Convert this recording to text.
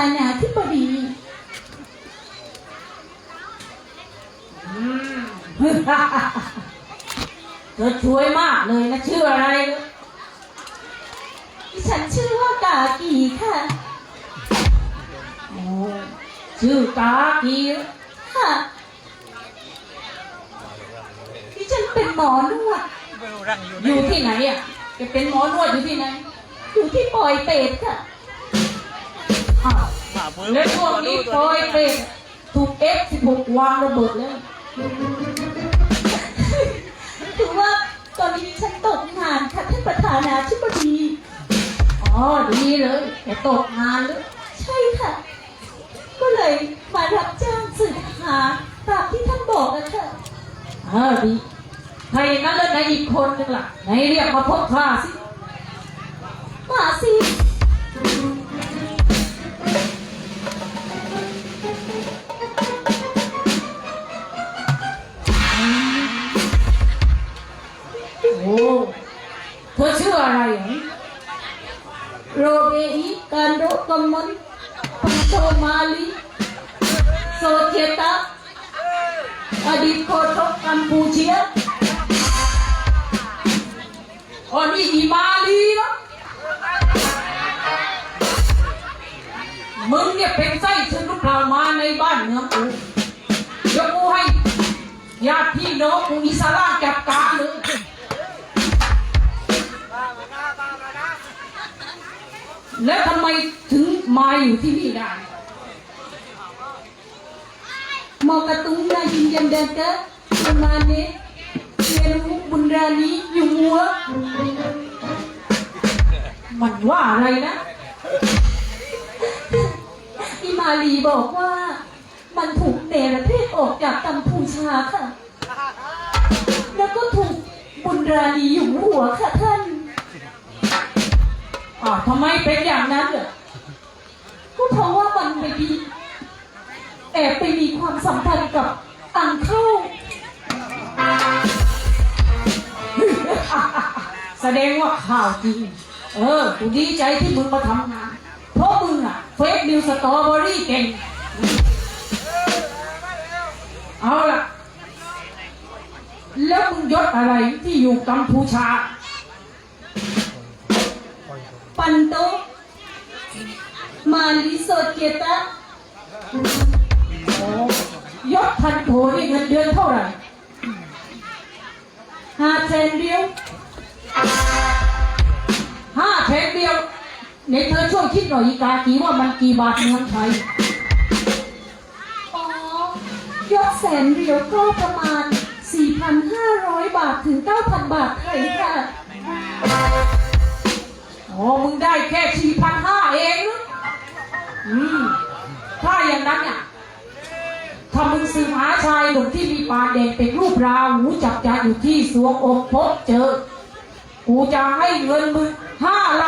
านาธิบดีเธอช่วยมากเลยนะชื่ออะไร ฉันชื่อว่ากากีค่ะชื่อกากีค่ะที่ฉันเป็นหมอนวดอยู่ที่ไหนอะจะเป็นหมอนวดอยู่ที่ไหน อยู่ที่ปอยเป็ดค่ะ อ้าวแล้วช่วงนี้ปอยเป็นถูกเอฟสิบหกวางระเบิดแล้วคือว่าตอนนี้ฉันตกงานค่ะท่านประธานาธิบดีอ๋อดีเลยแกตกงานหรือใช่ค่ะ ก็เลยมารับจ้างสืบหาตามที่ท่านบอกอะค่ะเออดีถ้น่างนั้นแล้วไหนอีกคนหนึงล่ะไหนเรียกมาพบข้าสิมาสิ เธอชื่ออะไรโรเบอีการโรกมันปันโตมาลีโซเทตาอดีตโคชกกัมพูเชียอ๋อนี่อีมาลีเนะมึงเนี่ยเป็นไส้ฉันหรือเปล่ามาในบ้านเมืองกูเดี๋ยวกูให้ญาติพี่น้องกูอิสระจัดการเลย แล้วทำไมถึงมาอยู่ที่นี่ได้ mau katungna hinjam data semane Yelu bundrani yumua มันว่าอะไรนะอิมาลีบอกว่ามันถูกเนรเทศออกจากกัมพูชาค่ะ แล้วก็ถูกบุญราณีอยู่หัวค่ะท่านอ้าทำไมเป็นอย่างนั้นเหรอ ก็เพราะว่า มันไปมีแอบไปมีความสัมพันธ์กับอังเข้า แสดงว่าข่าวจริง เออ กูดีใจที่มึงมาทำงาน เพราะมึงอะเฟซนิวสตรอเบอรี่เก่ง เอาล่ะ แล้วมึงยศอะไรที่อยู่กัมพูชา ปันโต मानवी स्वच्छता ยศพันโถนี่เงินเดือนเท่าไหร่ห้าแสนเดียวห้าแสนเดียวในเธอช่วงคิดหน่อยอีกากีว่ามันกี่บาทเงินไทยอ๋อยศแสนเดียวก็ประมาณ 4,500 บาทถึง 9,000 บาทไทยค่ะโอ้มึงได้แค่4,500 อืมถ้าอย่างนั้นเนี่ยถ้ามึงสืบหาชายหนุ่มที่มีปากแดงเป็นรูปราหูจับจาอยู่ที่สวงอกพบเจอ กูจะให้เงินมึงห้าล้าน